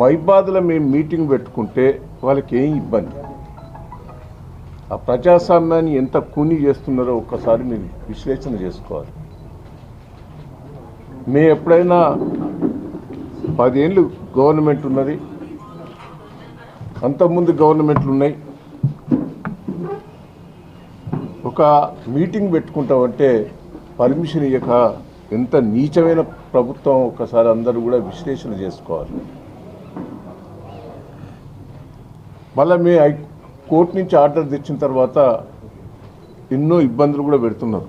మైబాద్లో మేము మీటింగ్ పెట్టుకుంటే వాళ్ళకి ఏం ఇబ్బంది? ఆ ప్రజాస్వామ్యాన్ని ఎంత కూని చేస్తున్నారో ఒక్కసారి మీరు విశ్లేషణ చేసుకోవాలి. మేము ఎప్పుడైనా పదేళ్ళు గవర్నమెంట్ ఉన్నది అంతకుముందు గవర్నమెంట్లు ఉన్నాయి. ఒక మీటింగ్ పెట్టుకుంటామంటే పర్మిషన్ ఇవ్వక ఎంత నీచమైన ప్రభుత్వం ఒకసారి అందరూ కూడా విశ్లేషణ చేసుకోవాలి. మళ్ళీ మీ హై కోర్టు నుంచి ఆర్డర్ తెచ్చిన తర్వాత ఎన్నో ఇబ్బందులు కూడా పెడుతున్నారు.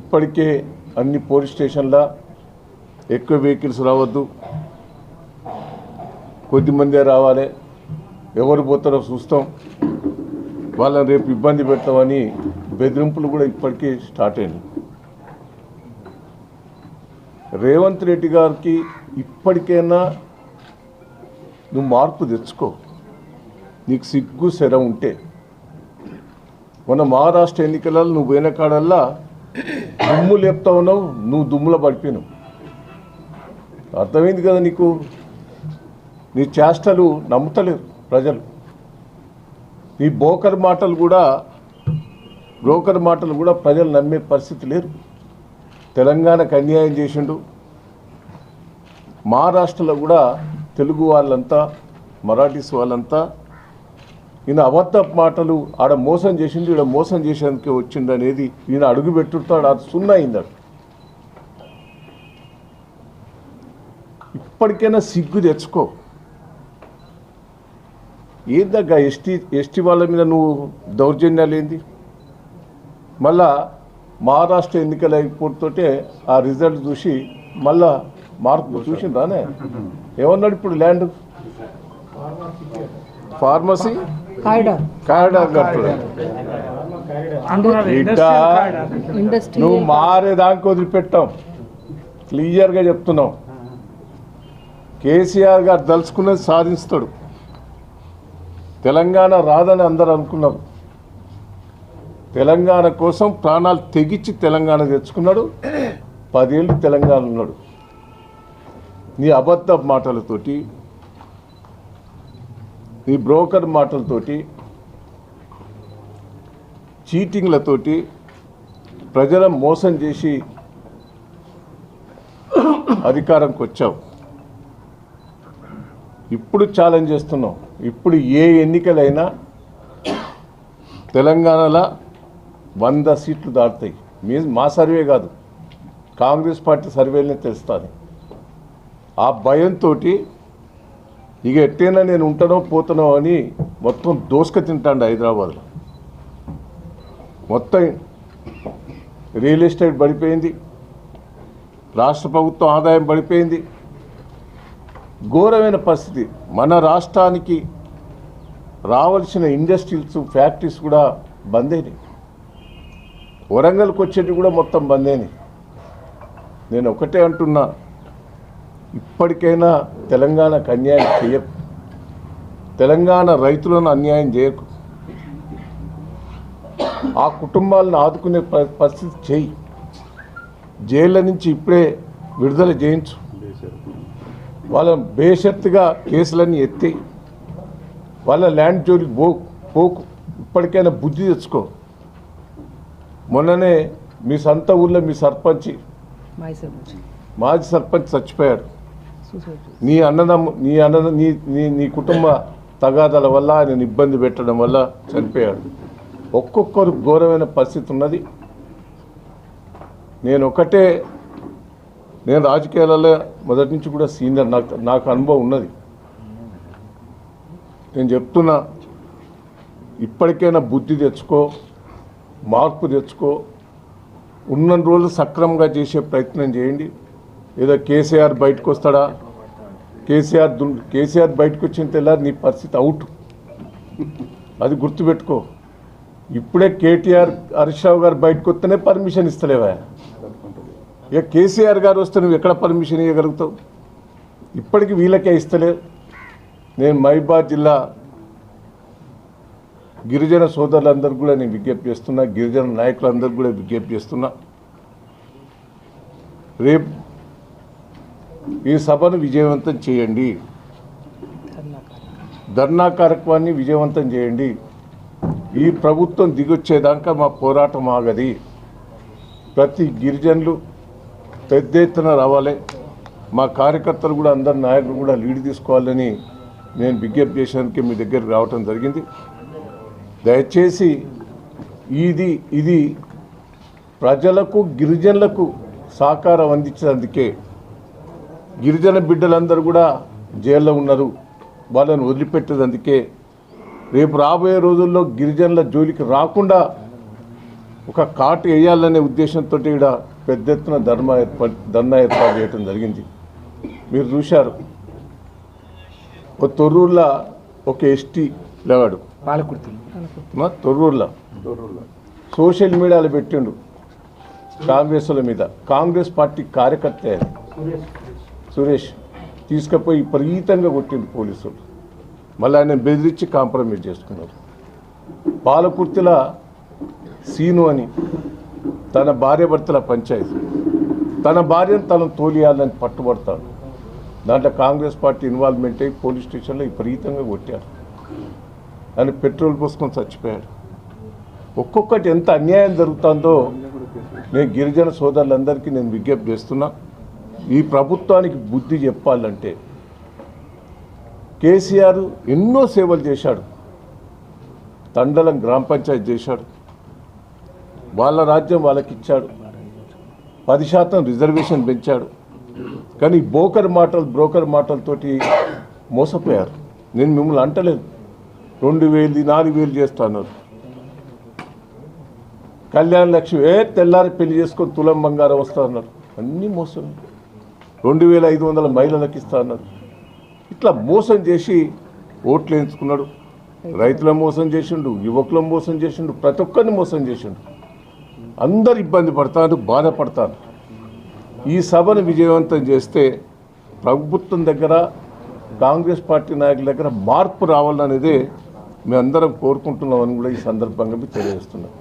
ఇప్పటికే అన్ని పోలీస్ స్టేషన్ల ఎక్కువ వెహికల్స్ రావద్దు. కొద్దిమందే రావాలి. ఎవరు పోతారో చూస్తాం. వాళ్ళని రేపు ఇబ్బంది పెడతామని బెదిరింపులు కూడా ఇప్పటికే స్టార్ట్ అయినాయి. రేవంత్ రెడ్డి గారికి ఇప్పటికైనా నువ్వు మార్పు తెచ్చుకో. నీకు సిగ్గు శర ఉంటే. మన మహారాష్ట్ర ఎన్నికలలో నువ్వు వెనకాడల్లా దుమ్ము లేపుతా ఉన్నావు నువ్వు దుమ్ములో పడిపోయినావు. అర్థమైంది కదా నీకు? నీ చేష్టలు నమ్ముతలేరు ప్రజలు. నీ బోకర్ మాటలు కూడా బ్రోకర్ మాటలు కూడా ప్రజలు నమ్మే పరిస్థితి లేరు తెలంగాణకు అన్యాయం చేసిండు. మహారాష్ట్రలో కూడా తెలుగు వాళ్ళంతా మరాఠీస్ వాళ్ళంతా ఈయన అబద్ధ మాటలు ఆడ మోసం చేసిండు ఈడ మోసం చేసేందుకే వచ్చిండు అనేది ఈయన అడుగు పెట్టుతాడు అది సున్నా అయిందాడు ఇప్పటికైనా సిగ్గు తెచ్చుకో. ఏందగ్గ ఎస్టీ ఎస్టీ వాళ్ళ మీద నువ్వు దౌర్జన్యాలు ఏంది? మళ్ళా మహారాష్ట్ర ఎన్నికల అయిపోతోటే ఆ రిజల్ట్ చూసి మళ్ళా మార్పు చూసిందానే ఏమన్నాడు ఇప్పుడు ల్యాండ్? ఫార్మసీ? కారిడార్ కారిడార్ కట్టుడు బిడ్డ ఇండస్ట్రీ. నువ్వు మారేదానికి వదిలిపెట్టాం క్లియర్గా చెప్తున్నావు. కేసీఆర్ గారు దలుచుకున్నది సాధిస్తాడు. తెలంగాణ రాదని అందరు అనుకున్నారు. తెలంగాణ కోసం ప్రాణాలు తెగించి తెలంగాణ తెచ్చుకున్నాడు. పదేళ్ళు తెలంగాణ ఉన్నాడు. నీ అబద్ధ మాటలతోటి ఈ బ్రోకర్ మాటలతోటి చీటింగ్లతోటి ప్రజలను మోసం చేసి అధికారంకి వచ్చావు. ఇప్పుడు ఛాలెంజ్ చేస్తున్నాం ఇప్పుడు ఏ ఎన్నికలైనా తెలంగాణలో వంద సీట్లు దాటుతాయి. మీ మా సర్వే కాదు. కాంగ్రెస్ పార్టీ సర్వేలనే తెలుస్తుంది. ఆ భయంతో ఇక ఎట్టైనా నేను ఉంటానో పోతానో అని మొత్తం దోసుక తింటాండు హైదరాబాద్లో. మొత్తం రియల్ ఎస్టేట్ పడిపోయింది. రాష్ట్ర ప్రభుత్వం ఆదాయం పడిపోయింది. ఘోరమైన పరిస్థితి. మన రాష్ట్రానికి రావాల్సిన ఇండస్ట్రీస్ ఫ్యాక్టరీస్ కూడా బందేని వరంగల్కి వచ్చేటివి కూడా మొత్తం బందేని నేను ఒకటే అంటున్నా. ఇప్పటికైనా తెలంగాణకు అన్యాయం చేయకు తెలంగాణ రైతులను అన్యాయం చేయకు. ఆ కుటుంబాలను ఆదుకునే పరిస్థితి చేయి జైళ్ళ నుంచి ఇప్పుడే విడుదల చేయించు. వాళ్ళ బేషరతుగా కేసులన్నీ ఎత్తి. వాళ్ళ ల్యాండ్ జోలికి పో పోకు. ఇప్పటికైనా బుద్ధి తెచ్చుకో. మొన్ననే మీ సొంత ఊళ్ళో మీ సర్పంచ్. మాజీ సర్పంచ్ చచ్చిపోయాడు. నీ అన్నదమ్ము నీ అన్న నీ నీ నీ కుటుంబ తగాదాల వల్ల ఆయన ఇబ్బంది పెట్టడం వల్ల చనిపోయాడు. ఒక్కొక్కరు ఘోరమైన పరిస్థితి ఉన్నది. నేను ఒకటే నేను రాజకీయాలలో మొదటి నుంచి కూడా సీనియర్ నాకు నాకు అనుభవం ఉన్నది. నేను చెప్తున్నా ఇప్పటికైనా బుద్ధి తెచ్చుకో మార్పు తెచ్చుకో ఉన్న రోజులు సక్రమంగా చేసే ప్రయత్నం చేయండి. ఏదో కేసీఆర్ బయటకు వస్తాడా? కేసీఆర్ కేసీఆర్ బయటకు వచ్చిన తెల్లారి నీ పరిస్థితి అవుట్. అది గుర్తుపెట్టుకో. ఇప్పుడే కేటీఆర్ హరీష్ రావు గారు బయటకు వస్తేనే పర్మిషన్ ఇస్తలేవా? ఇక కేసీఆర్ గారు వస్తే నువ్వు ఎక్కడ పర్మిషన్ ఇవ్వగలుగుతావు ఇప్పటికి వీళ్ళకే ఇస్తలేవు నేను మహిబాద్ జిల్లా గిరిజన సోదరులందరికీ కూడా నేను విజ్ఞప్తి చేస్తున్నా. గిరిజన నాయకులందరికీ కూడా విజ్ఞప్తి చేస్తున్నా. రేపు ఈ సభను విజయవంతం చేయండి. ధర్నా కార్యక్రమాన్ని విజయవంతం చేయండి. ఈ ప్రభుత్వం దిగొచ్చేదాకా మా పోరాటం ఆగది. ప్రతి గిరిజనులు పెద్ద ఎత్తున రావాలి. మా కార్యకర్తలు కూడా అందరు నాయకులు కూడా లీడ్ తీసుకోవాలని నేను విజ్ఞప్తి చేసేందుకే మీ దగ్గరికి రావటం జరిగింది. దయచేసి ఇది ఇది ప్రజలకు గిరిజనులకు సహకారం అందించినందుకే గిరిజన బిడ్డలందరూ కూడా జైల్లో ఉన్నారు. వాళ్ళని వదిలిపెట్టేదందుకే రేపు రాబోయే రోజుల్లో గిరిజనుల జోలికి రాకుండా ఒక కాటు వేయాలనే ఉద్దేశంతో ఇక్కడ పెద్ద ఎత్తున ధర్మ ఏర్పాటు ధర్నా ఏర్పాటు చేయడం జరిగింది. మీరు చూశారు. ఒక తొర్రూరులో ఒక ఎస్టీ లేవాడు. పాలకుర్తి. తొర్రూరులో. సోషల్ మీడియాలో పెట్టిండు కాంగ్రెస్ల మీద. కాంగ్రెస్ పార్టీ కార్యకర్త. సురేష్ తీసుకుపోయి విపరీతంగా కొట్టింది పోలీసులు. మళ్ళీ ఆయన బెదిరించి కాంప్రమైజ్ చేసుకున్నారు. పాలకుర్తిల సీను అని తన భార్యభర్తల పంచాయతీ. తన భార్యను తను తోలియాలని పట్టుబడతాడు. దాంట్లో కాంగ్రెస్ పార్టీ ఇన్వాల్వ్మెంట్ అయ్యి పోలీస్ స్టేషన్లో విపరీతంగా కొట్టారు ఆయన పెట్రోల్ పోసుకొని చచ్చిపోయాడు. ఒక్కొక్కటి ఎంత అన్యాయం జరుగుతుందో నేను గిరిజన సోదరులందరికీ నేను విజ్ఞప్తి చేస్తున్నా. ఈ ప్రభుత్వానికి బుద్ధి చెప్పాలంటే కేసీఆర్ ఎన్నో సేవలు చేశాడు. తండలం గ్రామ పంచాయతీ చేశాడు. వాళ్ళ రాజ్యం వాళ్ళకి ఇచ్చాడు పది శాతం రిజర్వేషన్ పెంచాడు. కానీ బ్రోకర్ బోకర్ మాటలు బ్రోకర్ మాటలతోటి మోసపోయారు. నేను మిమ్మల్ని అంటలేదు. రెండు వేలు నాలుగు వేలు చేస్తాను కళ్యాణ లక్ష్మి ఏ తెల్లారి పెళ్ళి చేసుకొని తులం బంగారం వస్తా అన్నారు. అన్నీ మోసం. రెండు వేల ఐదు వందల మైళ్ళకి ఇస్తా అన్నారు ఇట్లా మోసం చేసి ఓట్లు వేయించుకున్నాడు. రైతుల మోసం చేసిండు యువకులను మోసం చేసిండు ప్రతి ఒక్కరిని మోసం చేసిండు. అందరు ఇబ్బంది పడతారు బాధపడతారు. ఈ సభను విజయవంతం చేస్తే ప్రభుత్వం దగ్గర కాంగ్రెస్ పార్టీ నాయకుల దగ్గర మార్పు రావాలనేదే మేమందరం కోరుకుంటున్నామని కూడా ఈ సందర్భంగా తెలియజేస్తున్నాం.